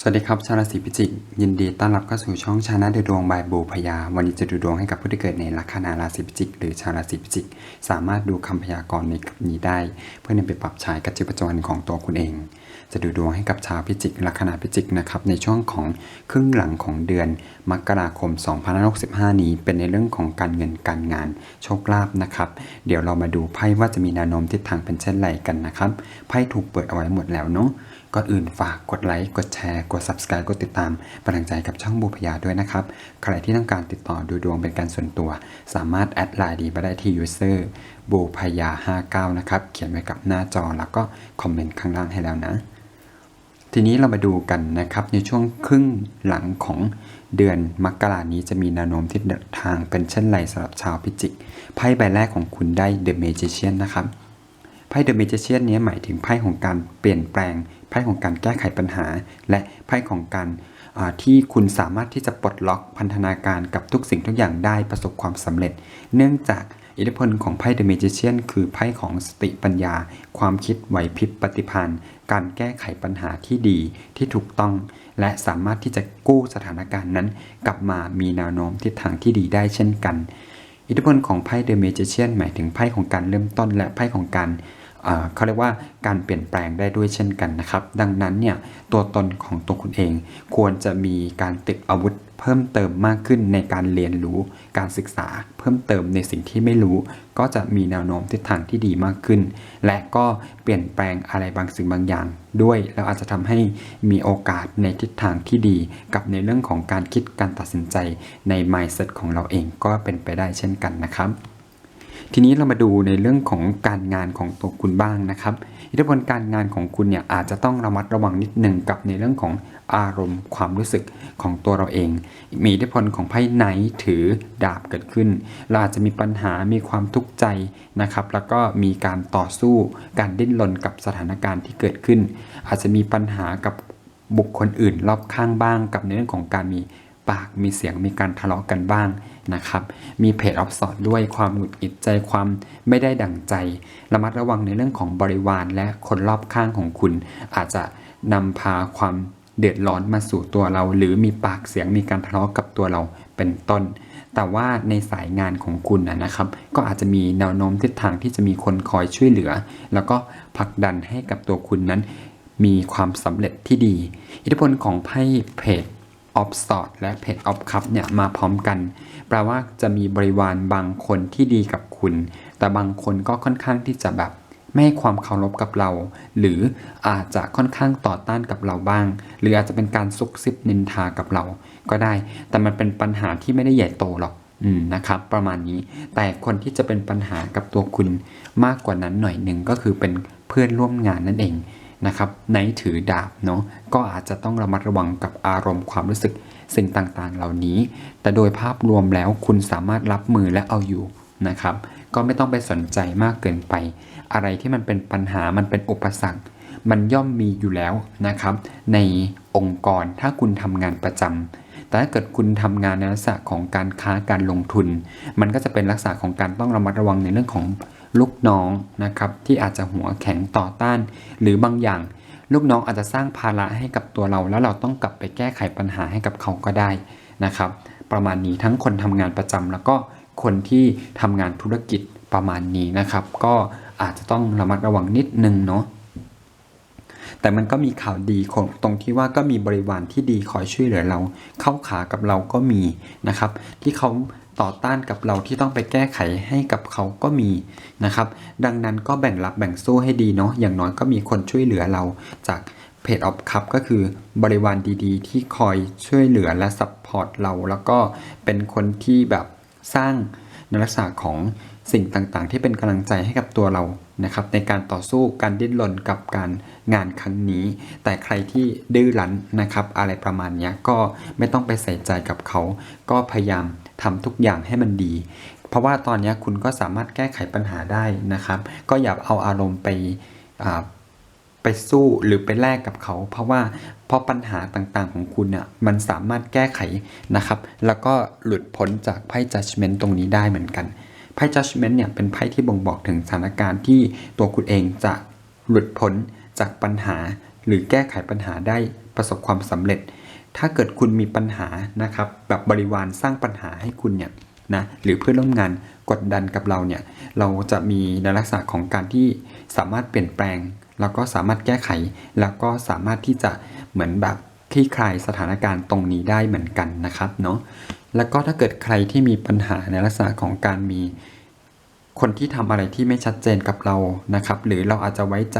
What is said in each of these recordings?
สวัสดีครับ ชาวราศีพิจิก ยินดีต้อนรับเข้าสู่ช่องชาแนะดูดวงบายบูพยา วันนี้จะดูดวงให้กับผู้ที่เกิดในลัคนาราศีพิจิก หรือชาวราศีพิจิก สามารถดูคำพยากรณ์ในคลิปนี้ได้ เพื่อนำไปปรับใช้กับชีวิตประจำวันของตัวคุณเอง จะดูดวงให้กับชาวพิจิกลัคนาพิจิกนะครับในช่วงของครึ่งหลังของเดือน มกราคม 2565 นี้ เป็นในเรื่องของการเงินการงานโชคลาภนะครับ เดี๋ยวเรามาดูไพ่ว่าจะมีแนวโน้มทิศทางเป็นเช่นไรกันนะครับไพ่ถูกเปิดเอาไว้หมดแล้วเนาะก่อนอื่นฝากกดไลค์กดแชร์ กด subscribe กดติดตามเป็นกำลังใจกับช่องบูพยาด้วยนะครับ ใครที่ต้องการติดต่อดูดวงเป็นการส่วนตัว สามารถแอดไลน์ดีมาได้ที่ user บูพยา59 นะครับ เขียนไว้กับหน้าจอแล้วก็คอมเมนต์ข้างล่างให้แล้วนะ ทีนี้เรามาดูกันนะครับในช่วงครึ่งหลังของเดือนมกรานี้จะมีแนวโน้มทิศทางเป็นเช่นไรสำหรับชาวพิจิกไพ่ใบแรกของคุณได้ The Magician นะครับไพ่เดอะเมจิเชียนนี้หมายถึงไพ่ของการเปลี่ยนแปลง ไพ่ของการแก้ไขปัญหา และไพ่ของการที่คุณสามารถที่จะปลดล็อกพันธนาการกับทุกสิ่งทุกอย่างได้ประสบความสำเร็จ เนื่องจากอิทธิพลของไพ่เดอะเมจิเชียนคือไพ่ของสติปัญญา ความคิดไหวพริบปฏิภาณการแก้ไขปัญหาที่ดีที่ถูกต้อง และสามารถที่จะกู้สถานการณ์นั้น กลับมามีแนวโน้มทิศทางที่ดีได้เช่นกัน อิทธิพลของไพ่เดอะเมจิเชียนหมายถึงไพ่ของการเริ่มต้นและไพ่ของการ เขาเรียกว่าการเปลี่ยนแปลงได้ด้วยเช่นกันนะครับ ดังนั้นเนี่ยตัวตนของตัวคุณเอง ควรจะมีการติดอาวุธเพิ่มเติมมากขึ้นในการเรียนรู้ การศึกษา เพิ่มเติมในสิ่งที่ไม่รู้ ก็จะมีแนวโน้มทิศทางที่ดีมากขึ้น และก็เปลี่ยนแปลงอะไรบางสิ่งบางอย่างด้วย แล้วอาจจะทำให้มีโอกาสในทิศทางที่ดี กับในเรื่องของการคิดการตัดสินใจใน mindset ของเราเองก็เป็นไปได้เช่นกันนะครับ ทีนี้เรามาดูในเรื่องของการงานของตัวคุณบ้างนะครับ อิทธิพลการงานของคุณเนี่ยอาจจะต้องระมัดระวังนิดหนึ่งกับในเรื่องของอารมณ์ความรู้สึกของตัวเราเอง มีอิทธิพลของไพ่ไนท์ถือดาบเกิดขึ้น เราอาจจะมีปัญหา มีความทุกข์ใจนะครับ แล้วก็มีการต่อสู้ การดิ้นรนกับสถานการณ์ที่เกิดขึ้น อาจจะมีปัญหากับบุคคลอื่นรอบข้างบ้าง กับในเรื่องของการมีปาก มีเสียง มีการทะเลาะกันบ้าง นะครับ มีเพจออฟสอดด้วยความหงุดหงิดใจความไม่ได้ดั่งใจ ระมัดระวังในเรื่องของบริวารและคนรอบข้างของคุณ อาจจะนำพาความเดือดร้อนมาสู่ตัวเรา หรือมีปากเสียงมีการทะเลาะกับตัวเราเป็นต้น แต่ว่าในสายงานของคุณนะครับ ก็อาจจะมีแนวโน้มทิศทางที่จะมีคนคอยช่วยเหลือ แล้วก็ผลักดันให้กับตัวคุณนั้น มีความสำเร็จที่ดี อิทธิพลของไพ่เพจ ออฟสอดและเพจออฟคัพเนี่ยมาพร้อมกัน แปลว่าจะมีบริวารบางคนที่ดีกับคุณ แต่บางคนก็ค่อนข้างที่จะแบบไม่ให้ความเคารพกับเรา หรืออาจจะค่อนข้างต่อต้านกับเราบ้าง หรืออาจจะเป็นการซุกซิบนินทากับเรา ก็ได้ แต่มันเป็นปัญหาที่ไม่ได้ใหญ่โตหรอกอืมนะครับ ประมาณนี้แต่คนที่จะเป็นปัญหากับตัวคุณมากกว่านั้นหน่อยหนึ่งก็คือเป็นเพื่อนร่วมงานนั่นเอง นะครับในถือดาบเนาะก็อาจจะต้องระมัดระวังกับอารมณ์ความรู้สึกสิ่งต่างๆ เหล่านี้ แต่โดยภาพรวมแล้วคุณสามารถรับมือและเอาอยู่นะครับ ก็ไม่ต้องไปสนใจมากเกินไป อะไรที่มันเป็นปัญหามันเป็นอุปสรรค มันย่อมมีอยู่แล้วนะครับ ในองค์กรถ้าคุณทำงานประจำแต่ถ้าเกิดคุณทำงานในลักษณะของการค้าการลงทุน มันก็จะเป็นลักษณะของการต้องระมัดระวังในเรื่องของ ลูกน้องนะครับที่อาจจะหัวแข็งต่อต้าน หรือบางอย่าง ลูกน้องอาจจะสร้างภาระให้กับตัวเรา แล้วเราต้องกลับไปแก้ไขปัญหาให้กับเขาก็ได้นะครับ ประมาณนี้ทั้งคนทำงานประจำแล้วก็คนที่ทำงานธุรกิจประมาณนี้นะครับ ก็อาจจะต้องระมัดระวังนิดนึงเนาะแต่มันก็มีข่าวดีของตรงที่ว่าก็มีบริวารที่ดีคอยช่วยเหลือเรา เข้าขากับเราก็มีนะครับ ที่เขา ต่อต้านกับเราที่ต้องไปแก้ไขให้กับเขาก็มีนะครับ ดังนั้นก็แบ่งรับแบ่งสู้ให้ดีเนาะอย่างน้อยก็มีคนช่วยเหลือเราจากเพจออฟคัพก็คือบริวารดีๆ ที่คอยช่วยเหลือและซัพพอร์ตเรา แล้วก็เป็นคนที่แบบสร้างในลักษณะของสิ่งต่างๆ ที่เป็นกำลังใจให้กับตัวเรา นะครับในการต่อสู้การดิ้นรนกับการงานครั้งนี้ แต่ใครที่ดื้อรั้นนะครับ อะไรประมาณนี้ก็ไม่ต้องไปใส่ใจกับเขา ก็พยายามทำทุกอย่างให้มันดี เพราะว่าตอนนี้คุณก็สามารถแก้ไขปัญหาได้นะครับ ก็อย่าเอาอารมณ์ไปไปสู้หรือไปแลกกับเขา เพราะว่าเพราะปัญหาต่างๆของคุณเนี่ยมันสามารถแก้ไขนะครับ แล้วก็หลุดพ้นจากไพ่ judgment ตรงนี้ได้เหมือนกัน ไพ่ judgment เนี่ยเป็นไพ่ที่บ่งบอกถึงสถานการณ์ที่ตัวคุณเองจะหลุดพ้นจากปัญหา หรือแก้ไขปัญหาได้ประสบความสำเร็จ ถ้าเกิดคุณมีปัญหานะครับแบบบริวารสร้างปัญหาให้คุณเนี่ยนะหรือเพื่อนร่วมงานกดดันกับเราเนี่ยเราจะมีในลักษณะของการที่สามารถเปลี่ยนแปลง แล้วก็สามารถแก้ไข แล้วก็สามารถที่จะเหมือนแบบคลี่คลายสถานการณ์ตรงนี้ได้เหมือนกันนะครับเนาะ แล้วก็ถ้าเกิดใครที่มีปัญหาในลักษณะของการมีคนที่ทำอะไรที่ไม่ชัดเจนกับเรานะครับ หรือเราอาจจะไว้ใจ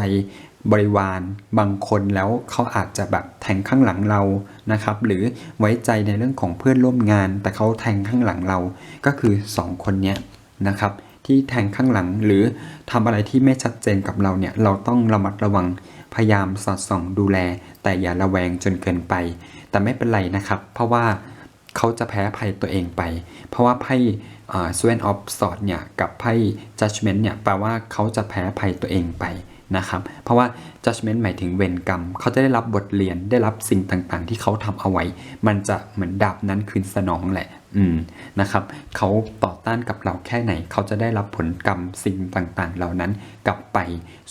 บริวารบางคนแล้วเขาอาจจะแบบแทงข้างหลังเรานะครับ หรือไว้ใจในเรื่องของเพื่อนร่วมงาน แต่เขาแทงข้างหลังเรา ก็คือสองคนเนี้ยนะครับ ที่แทงข้างหลังหรือทำอะไรที่ไม่ชัดเจนกับเราเนี่ยเราต้องระมัดระวังพยายามสอดส่องดูแล แต่อย่าระแวงจนเกินไป แต่ไม่เป็นไรนะครับ เพราะว่า เขาจะแพ้ภัยตัวเองไป เพราะว่าไพ่สเวนออฟสอดเนี่ยกับไพ่ judgment เนี่ยแปลว่าเขาจะแพ้ภัยตัวเองไปนะครับ เพราะว่า judgment หมายถึงเวรกรรม เขาจะได้รับบทเรียน ได้รับสิ่งต่างๆ ที่เขาทำเอาไว้ มันจะเหมือนดาบนั้นคืนสนองแหละ อืม นะครับ เขาต่อต้านกับเราแค่ไหน เขาจะได้รับผลกรรมสิ่งต่างๆ เหล่านั้นกลับไป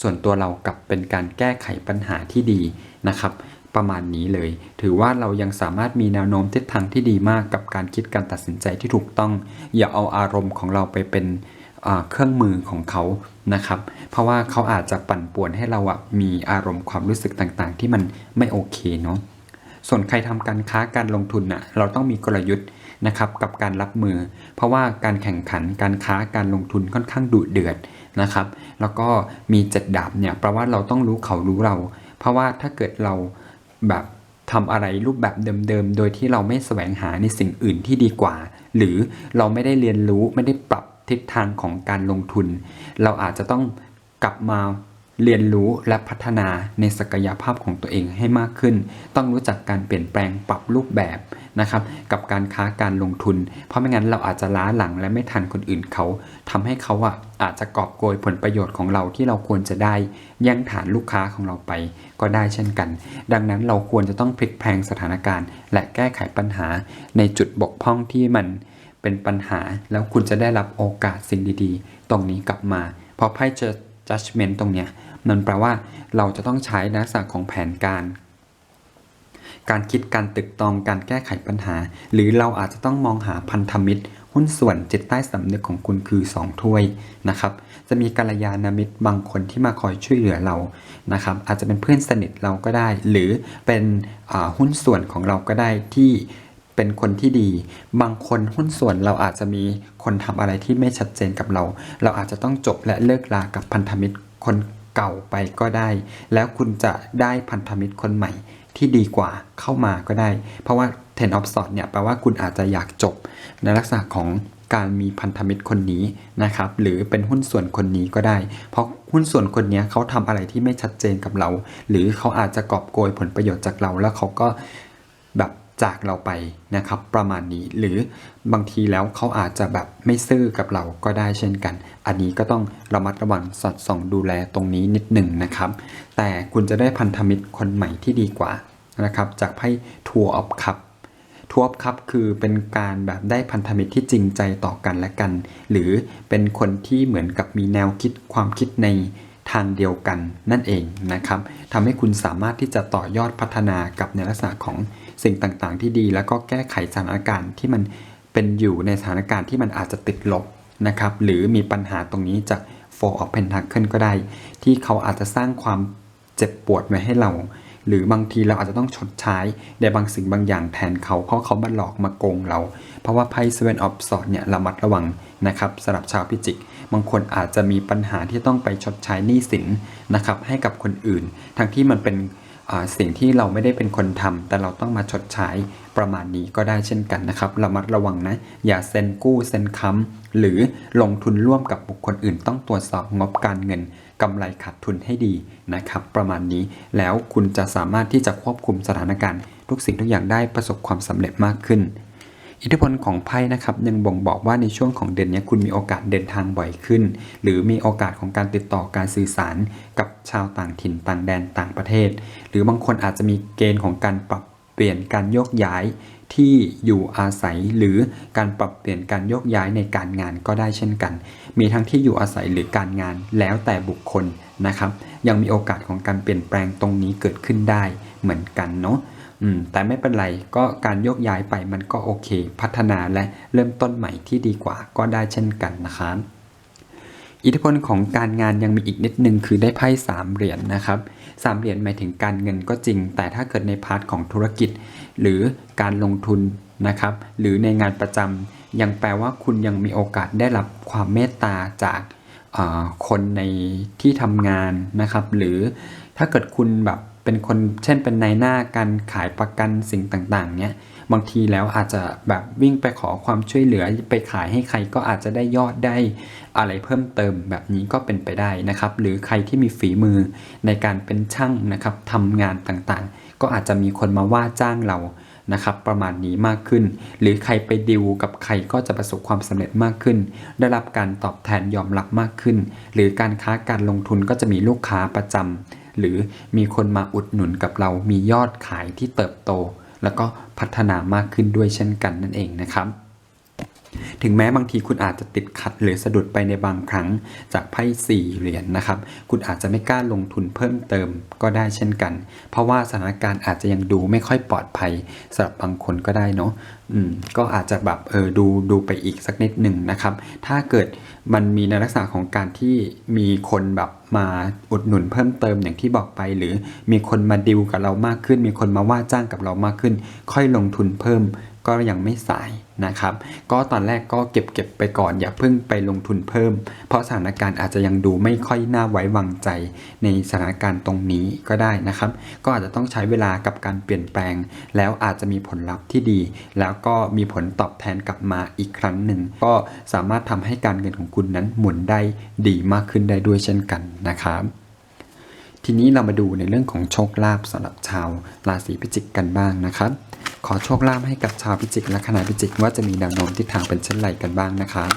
ส่วนตัวเรากลับเป็นการแก้ไขปัญหาที่ดีนะครับ ประมาณนี้เลย ถือว่าเรายังสามารถมีแนวโน้มทิศทางที่ดีมากกับการคิดการตัดสินใจที่ถูกต้อง อย่าเอาอารมณ์ของเราไปเป็นเครื่องมือของเขานะครับ เพราะว่าเขาอาจจะปั่นป่วนให้เราอะมีอารมณ์ความรู้สึกต่างๆ ที่มันไม่โอเคเนาะส่วนใครทำการค้าการลงทุนน่ะเราต้องมีกลยุทธ์นะครับกับการรับมือ เพราะว่าการแข่งขันการค้าการลงทุนค่อนข้างดุเดือดนะครับ แล้วก็มีเจ็ดดาบเนี่ยแปลว่าเราต้องรู้เขารู้เรา เพราะว่าถ้าเกิดเรา แบบทำอะไรรูปแบบเดิมๆ โดยที่เราไม่แสวงหาในสิ่งอื่นที่ดีกว่า หรือเราไม่ได้เรียนรู้ไม่ได้ปรับทิศทางของการลงทุน เราอาจจะต้องกลับมา เรียนรู้และพัฒนาในศักยภาพของตัวเองให้มากขึ้น ต้องรู้จักการเปลี่ยนแปลงปรับรูปแบบนะครับ กับการค้าการลงทุน เพราะไม่งั้นเราอาจจะล้าหลังและไม่ทันคนอื่นเขาทำให้เขาอะอาจจะกอบโกยผลประโยชน์ของเราที่เราควรจะได้แย่งฐานลูกค้าของเราไป ก็ได้เช่นกัน ดังนั้นเราควรจะต้องพลิกแพลงสถานการณ์ และแก้ไขปัญหาในจุดบกพร่องที่มันเป็นปัญหา แล้วคุณจะได้รับโอกาสสิ่งดีๆ ตรงนี้กลับมา เพอไพ่เจอ judgment ตรงเนี้ย มันแปลว่าเราจะต้องใช้ลักษณะของแผนการ การคิดการตึกตองการแก้ไขปัญหา หรือเราอาจจะต้องมองหาพันธมิตร หุ้นส่วนจิตใต้สำนึกของคุณคือ 2 ถ้วยนะครับ จะมีกัลยาณมิตรบางคนที่มาคอยช่วยเหลือเรานะครับ อาจจะเป็นเพื่อนสนิทเราก็ได้ หรือเป็นหุ้นส่วนของเราก็ได้ที่เป็นคนที่ดี บางคนหุ้นส่วนเราอาจจะมีคนทำอะไรที่ไม่ชัดเจนกับเรา เราอาจจะต้องจบและเลิกลากับพันธมิตรคน เก่าไปก็ได้ แล้วคุณจะได้พันธมิตรคนใหม่ที่ดีกว่าเข้ามาก็ได้ เพราะว่า ten of swords เนี่ยแปลว่าคุณอาจจะอยากจบในลักษณะของการมีพันธมิตรคนนี้นะครับหรือเป็นหุ้นส่วนคนนี้ก็ได้ เพราะหุ้นส่วนคนนี้เขาทำอะไรที่ไม่ชัดเจนกับเรา หรือเขาอาจจะกอบโกยผลประโยชน์จากเรา แล้วเขาก็ จากเราไปนะครับประมาณนี้หรือบางทีแล้วเขาอาจจะแบบไม่ซื่อกับเราก็ได้เช่นกัน อันนี้ก็ต้องระมัดระวังสอดส่องดูแลตรงนี้นิดหนึ่งนะครับ แต่คุณจะได้พันธมิตรคนใหม่ที่ดีกว่านะครับจากไพ่ Tour of Cup ทัวร์ออบคัพคือเป็นการแบบได้พันธมิตรที่จริงใจต่อกันและกัน หรือเป็นคนที่เหมือนกับมีแนวคิดความคิดในทางเดียวกันนั่นเองนะครับทำให้คุณสามารถที่จะต่อยอดพัฒนากับในลักษณะของ สิ่งต่างๆ ที่ดี แล้วก็แก้ไขสถานการณ์ที่มันเป็นอยู่ในสถานการณ์ที่มันอาจจะติดลบนะครับ หรือมีปัญหาตรงนี้จาก Four of Pentacles ก็ได้ ที่เขาอาจจะสร้างความเจ็บปวดไว้ให้เรา หรือบางทีเราอาจจะต้องชดใช้ในบางสิ่งบางอย่างแทนเขา เพราะเขามาหลอกมาโกงเรา เพราะว่าไพ่ Seven of Swords เนี่ยระมัดระวังนะครับสำหรับชาวพิจิก บางคนอาจจะมีปัญหาที่ต้องไปชดใช้หนี้สินนะครับให้กับคนอื่น ทั้งที่มันเป็น สิ่งที่เราไม่ได้เป็นคนทำแต่เราต้องมาชดใช้ประมาณนี้ก็ได้เช่นกันนะครับระมัดระวังนะ อย่าเซ็นกู้เซ็นค้ำหรือลงทุนร่วมกับบุคคลอื่น ต้องตรวจสอบงบการเงินกำไรขาดทุนให้ดีนะครับ ประมาณนี้แล้วคุณจะสามารถที่จะควบคุมสถานการณ์ ทุกสิ่งทุกอย่างได้ประสบความสำเร็จมากขึ้น อิทธิพลของไพ่นะครับยังบ่งบอกว่าในช่วงของเดือนนี้คุณมีโอกาสเดินทางบ่อยขึ้น หรือมีโอกาสของการติดต่อการสื่อสารกับชาวต่างถิ่นต่างแดนต่างประเทศ หรือบางคนอาจจะมีเกณฑ์ของการปรับเปลี่ยนการโยกย้ายที่อยู่อาศัยหรือการปรับเปลี่ยนการโยกย้ายในการงานก็ได้เช่นกัน มีทั้งที่อยู่อาศัยหรือการงานแล้วแต่บุคคลนะครับ ยังมีโอกาสของการเปลี่ยนแปลงตรงนี้เกิดขึ้นได้เหมือนกันเนาะ อืมแต่ไม่เป็นไรก็การโยกย้ายไปมันก็โอเค พัฒนาและเริ่มต้นใหม่ที่ดีกว่าก็ได้เช่นกันนะครับอิทธิพลของการงานยังมีอีกนิดนึงคือได้ไพ่สามเหรียญนะครับสามเหรียญหมายถึงการเงินก็จริง แต่ถ้าเกิดในพาร์ทของธุรกิจ หรือการลงทุนนะครับ หรือในงานประจำยังแปลว่าคุณยังมีโอกาสได้รับความเมตตาจากคนในที่ทำงานนะครับ หรือถ้าเกิดคุณแบบ เป็นคนเช่นเป็นนายหน้าการขายประกันสิ่งต่างๆเนี้ยบางทีแล้วอาจจะแบบวิ่งไปขอความช่วยเหลือไปขายให้ใครก็อาจจะได้ยอดได้อะไรเพิ่มเติมแบบนี้ก็เป็นไปได้นะครับ หรือใครที่มีฝีมือในการเป็นช่างนะครับทำงานต่างๆ ก็อาจจะมีคนมาว่าจ้างเรานะครับประมาณนี้มากขึ้น หรือใครไปดิวกับใครก็จะประสบความสำเร็จมากขึ้น ได้รับการตอบแทนยอมรับมากขึ้น หรือการค้าการลงทุนก็จะมีลูกค้าประจำ หรือมีคนมาอุดหนุนกับเรามียอดขายที่เติบโต แล้วก็พัฒนามากขึ้นด้วยเช่นกันนั่นเองนะครับ ถึงแม้บางทีคุณอาจจะติดขัดหรือสะดุดไปในบางครั้งจากไพ่สี่เหรียญนนะครับ คุณอาจจะไม่กล้าลงทุนเพิ่มเติมก็ได้เช่นกัน เพราะว่าสถานการณ์อาจจะยังดูไม่ค่อยปลอดภัยสำหรับบางคนก็ได้เนาะอืมก็อาจจะแบบเออดูดูไปอีกสักนิดหนึ่งนะครับ ถ้าเกิดมันมีในลักษณะของการที่มีคนแบบมาอุดหนุนเพิ่มเติมอย่างที่บอกไป หรือมีคนมาดิวกับเรามากขึ้น มีคนมาว่าจ้างกับเรามากขึ้น ค่อยลงทุนเพิ่มก็ยังไม่สาย นะครับ ก็ตอนแรกก็เก็บเก็บไปก่อนอย่าเพิ่งไปลงทุนเพิ่ม เพราะสถานการณ์อาจจะยังดูไม่ค่อยน่าไว้วางใจในสถานการณ์ตรงนี้ก็ได้นะครับ ก็อาจจะต้องใช้เวลากับการเปลี่ยนแปลง แล้วอาจจะมีผลลัพธ์ที่ดี แล้วก็มีผลตอบแทนกลับมาอีกครั้งหนึ่ง ก็สามารถทำให้การเงินของคุณนั้นหมุนได้ดีมากขึ้นได้ด้วยเช่นกันนะครับ ทีนี้เรามาดูในเรื่องของโชคลาภสำหรับชาวราศีพิจิกกันบ้างนะครับ ขอโชคลาภให้กับชาวพิจิกและคณะพิจิกว่าจะมีแนวโน้มทิศทางเป็นเช่นไรกันบ้างนะครับ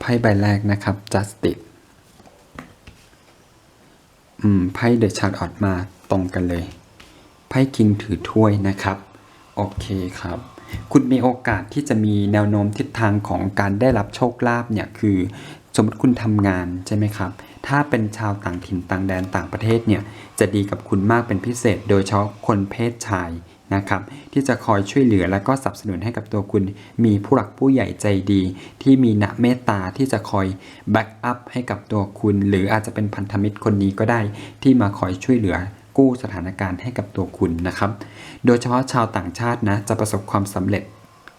ไพ่ใบแรกนะครับ justice อืมไพ่เดอะชาร์ดออดมาตรงกันเลย ไพ่คิงถือถ้วยนะครับ โอเคครับ คุณมีโอกาสที่จะมีแนวโน้มทิศทางของการได้รับโชคลาภเนี่ยคือ สมมติคุณทำงานใช่ไหมครับ ถ้าเป็นชาวต่างถิ่นต่างแดนต่างประเทศเนี่ยจะดีกับคุณมากเป็นพิเศษ โดยเฉพาะคนเพศชายนะครับที่จะคอยช่วยเหลือและก็สนับสนุนให้กับตัวคุณ มีผู้หลักผู้ใหญ่ใจดี ที่มีหนะเมตตาที่จะคอยแบ็กอัพให้กับตัวคุณ หรืออาจจะเป็นพันธมิตรคนนี้ก็ได้ที่มาคอยช่วยเหลือ กู้สถานการณ์ให้กับตัวคุณนะครับ โดยเฉพาะชาวต่างชาตินะจะประสบความสำเร็จ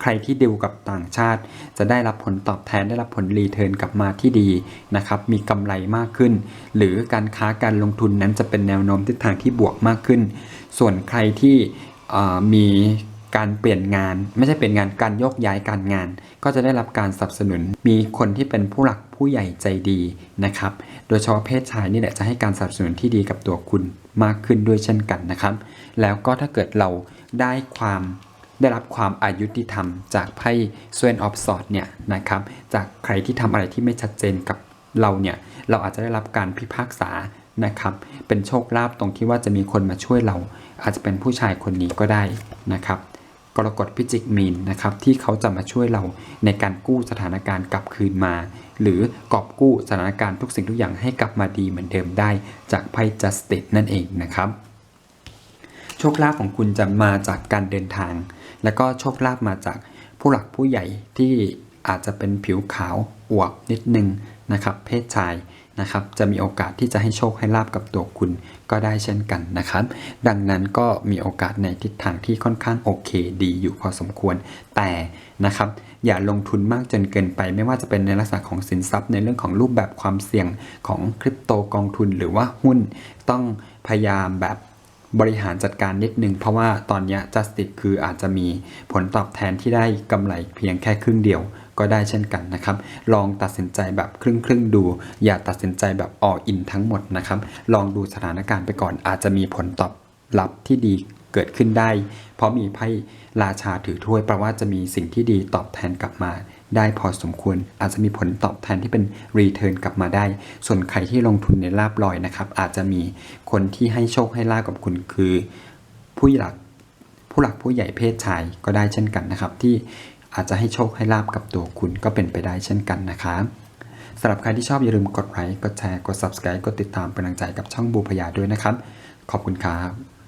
ใครที่ดิวกับต่างชาติ จะได้รับผลตอบแทนได้รับผลรีเทิร์นกลับมาที่ดีนะครับ มีกำไรมากขึ้น หรือการค้าการลงทุนนั้นจะเป็นแนวโน้มทิศทางที่บวกมากขึ้น ส่วนใครที่มี การเปลี่ยนงาน ไม่ใช่เปลี่ยนงานการโยกย้ายการงาน ก็จะได้รับการสนับสนุน มีคนที่เป็นผู้หลักผู้ใหญ่ใจดีนะครับ โดยเฉพาะเพศชายนี่แหละจะให้การสนับสนุนที่ดีกับตัวคุณมากขึ้นด้วยเช่นกันนะครับ แล้วก็ถ้าเกิดเราได้ความได้รับความอายุติธรรม จากไพ่ส w วนออฟสอดเนี่ยนะครับจากใครที่ทำอะไรที่ไม่ชัดเจนกับเราเนี่ยเราอาจจะได้รับการพิพากษานะครับเป็นโชคลาภตรงที่ว่าจะมีคนมาช่วยเรา อาจจะเป็นผู้ชายคนนี้ก็ได้นะครับ กรกฎพิจิกมีนนะครับที่เขาจะมาช่วยเราในการกู้สถานการณ์กลับคืนมา หรือกอบกู้สถานการณ์ทุกสิ่งทุกอย่างให้กลับมาดีเหมือนเดิมได้จากไพ่ justice นั่นเองนะครับโชคลาภของคุณจะมาจากการเดินทาง แล้วก็โชคลาภมาจากผู้หลักผู้ใหญ่ที่อาจจะเป็นผิวขาวอวบนิดนึงนะครับเพศชาย นะครับ จะมีโอกาสที่จะให้โชคให้ลาบกับตัวคุณก็ได้เช่นกันนะครับ ดังนั้นก็มีโอกาสในทิศทางที่ค่อนข้างโอเค ดีอยู่พอสมควร แต่นะครับอย่าลงทุนมากจนเกินไป ไม่ว่าจะเป็นในลักษณะของสินทรัพย์ในเรื่องของรูปแบบความเสี่ยงของคริปโตกองทุนหรือว่าหุ้นต้องพยายามแบบบริหารจัดการนิดนึง เพราะว่าตอนนี้ย justice คืออาจจะมีผลตอบแทนที่ได้กำไรเพียงแค่ครึ่งเดียว ก็ได้เช่นกันนะครับ ลองตัดสินใจแบบครึ่งครึ่งดู อย่าตัดสินใจแบบ all in ทั้งหมดนะครับ ลองดูสถานการณ์ไปก่อน อาจจะมีผลตอบรับที่ดีเกิดขึ้นได้ เพราะมีไพ่ราชาถือถ้วยแปลว่าจะมีสิ่งที่ดีตอบแทนกลับมาได้พอสมควร อาจจะมีผลตอบแทนที่เป็นรีเทิร์นกลับมาได้ ส่วนใครที่ลงทุนในลาบลอยนะครับ อาจจะมีคนที่ให้โชคให้ลาบกับคุณคือ ผู้หลักผู้หลักผู้ใหญ่เพศชายก็ได้เช่นกันนะครับ ที่ อาจจะให้โชคให้ลาบกับตัวคุณก็เป็นไปได้เช่นกันนะคะสำหรับใครที่ชอบอย่าลืมกดไลค์กดแชร์กด subscribe กดติดตามเป็นกำลังใจกับช่องบูพยาด้วยนะครับ ขอบคุณครับ